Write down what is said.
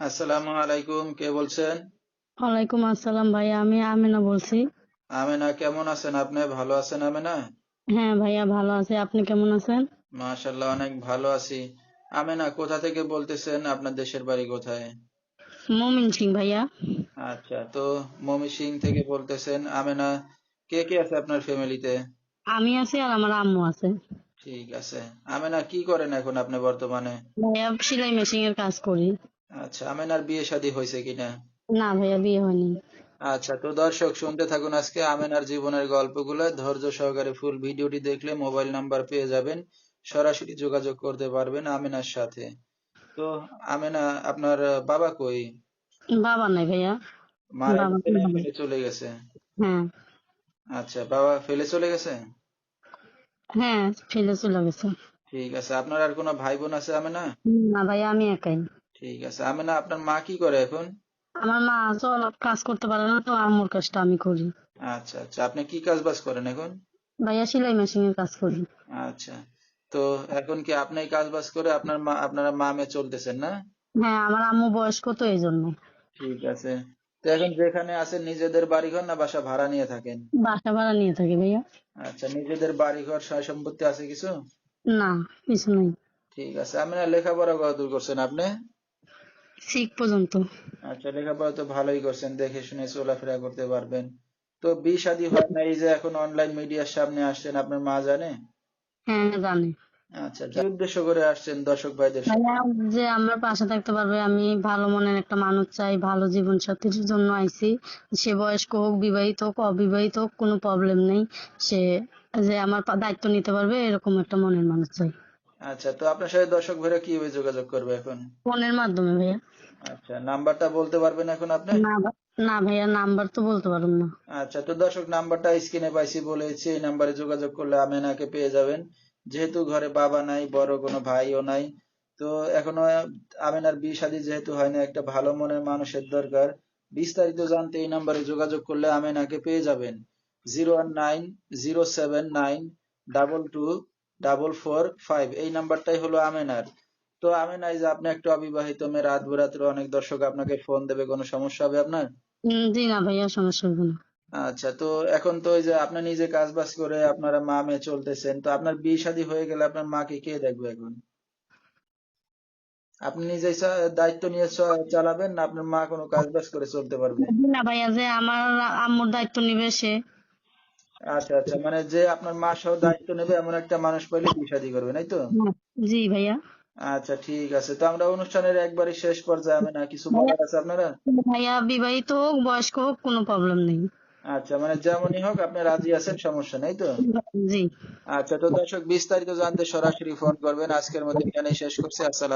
আসসালামু আলাইকুম কে বলছেন? ওয়ালাইকুম আসসালাম ভাইয়া আমি আমিনা বলছি। আমেনা কেমন আছেন আপনি? ভালো আছেন আমেনা? হ্যাঁ ভাইয়া ভালো আছি। আপনি কেমন আছেন? মাশাল্লাহ অনেক ভালো আছি। আমেনা কোথা থেকে বলতেছেন আপনার দেশের বাড়ি কোথায়? মমিন সিং ভাইয়া। আচ্ছা তো মমি সিং থেকে বলতেছেন আমেনা কে কে আছে আপনার ফ্যামিলিতে? আমি আছি আর আমার আম্মু আছে। ঠিক আছে। আমেনা কি করেন এখন আপনি বর্তমানে? ভাইয়া সেলাই মেশিন এর কাজ করি। আচ্ছা আমেনার বিয়ে শাদী হয়েছে কিনা? না ভাইয়া বিয়ে হয়নি। আচ্ছা তো দর্শক শুনতে থাকুন আজকে আমেনার জীবনের গল্পগুলো। ধৈর্য সহকারে ফুল ভিডিওটি দেখলে মোবাইল নাম্বার পেয়ে যাবেন। সরাসরি যোগাযোগ করতে পারবেন আমেনার সাথে। তো আমেনা আপনার বাবা কই? বাবা নাই ভাইয়া। মারা বাবা নাই। ফেলে চলে গেছে? হ্যাঁ। আচ্ছা বাবা ফেলে চলে গেছে? হ্যাঁ ফেলে চলে গেছে। ঠিক আছে আপনার আর কোনো ভাই বোন আছে আমেনা? না ভাইয়া আমি একাই। ঠিক আছে। আমেনা আপনার মা কি করে এখন? আমার মা চল কাজ করতে পারে না তো আম্মুর কাজটা আমি করি। আচ্ছা আচ্ছা। আপনি কি কাজ বাজ করেন এখন? ভাইয়া সেলাই মেশিন এর কাজ করি। আচ্ছা। তো এখন কি আপনি কাজ বাজ করে আপনার মা আপনারা মা মেয়ে চলতেছেন না? হ্যাঁ আমার আম্মু বয়স্ক তো এই জন্য। ঠিক আছে। তো এখন যেখানে আছেন নিজেদের বাড়িঘর না বাসা ভাড়া নিয়ে থাকেন? বাসা ভাড়া নিয়ে থাকি ভাইয়া। আচ্ছা নিজেদের বাড়িঘর সয় সম্পত্তি আছে কিছু? না কিছু নাই। ঠিক আছে। আমি না লেখাপড়া কতদূর করছেন আপনি? শিখ পর্যন্ত। আচ্ছা লেখাপড়া তো ভালোই করছেন দেখে শুনে চলাফেরা করতে পারবেন। তো বিয়ে শাদী হয় না এই যে এখন অনলাইন মিডিয়ার সামনে আসছেন আপনার মা জানে? হ্যাঁ জানি। আচ্ছা কি উদ্দেশ্য করে আসছেন দর্শক ভাইদের যে আমার পাশে থাকতে পারবে আমি ভালো মনের একটা মানুষ চাই ভালো জীবন সাথীর জন্য আইছি। সে বয়স্ক হোক বিবাহিত হোক অবিবাহিত হোক কোনো প্রবলেম নেই। সে যে আমার দায়িত্ব নিতে পারবে এরকম একটা মনের মানুষ চাই। আচ্ছা তো আপনার সাথে দর্শক ভাইরা কীভাবে যোগাযোগ করবে এখন? ফোনের মাধ্যমে ভাইয়া। আচ্ছা নাম্বারটা বলতে পারবেন এখন আপনি? না ভাইয়া নাম্বার তো বলতে পারব না। আচ্ছা তো দর্শক নাম্বারটা স্ক্রিনে পাইছি বলেছি এই নাম্বারে যোগাযোগ করলে আমেনাকে পেয়ে যাবেন। যেহেতু ঘরে বাবা নাই বড় কোনো ভাইও নাই তো এখনও আমেনার বিয়ে শাদী যেহেতু হয়নি একটা ভালো মনের মানুষের দরকার। বিস্তারিত জানতে এই নাম্বারে যোগাযোগ করলে আমেনাকে পেয়ে যাবেন। Zero one nine zero seven nine double two double four five এই নাম্বারটাই হলো আমেনার। তো আমেনা এই যে আপনি একটা অবিবাহিত মেয়ে রাত বেরাত্রে অনেক দর্শক আপনাকে ফোন দেবে কোনো সমস্যা হবে আপনার? জি না ভাইয়া সমস্যা হবে না। আচ্ছা তো এখন তো ওই যে আপনি নিজে কাজ বাজ করে আপনারা মা মেয়ে চলতেছেন তো আপনার বিয়ে শাদী হয়ে গেলে আপনার মাকে কে দেখবে এখন? আপনি নিজে দায়িত্ব নিয়ে চালাবেন না আপনার মা কোনো কাজ বাজ করে চলতে পারবে? না ভাইয়া যে আমার আম্মুর দায়িত্ব নিবে সে। আচ্ছা আচ্ছা। মানে যে আপনার মা সহ দায়িত্ব নেবে এমন একটা মানুষ পাইলে বিয়ে শাদী করবে তাই তো? জি ভাইয়া। আচ্ছা ঠিক আছে। তো আমরা অনুষ্ঠানের একবারে শেষ পর্যায়ে আমি না? কিছু বলার আছে আপনারা? ভাইয়া বিবাহিত হোক বয়স্ক হোক কোনো প্রবলেম নেই। আচ্ছা মানে যেমনই হোক আপনি রাজি আছেন সমস্যা নেই তো? জি। আচ্ছা তো দর্শক বিস্তারিত জানতে সরাসরি ফোন করবেন। আজকের মতো এখানেই শেষ করছি। আসসালাম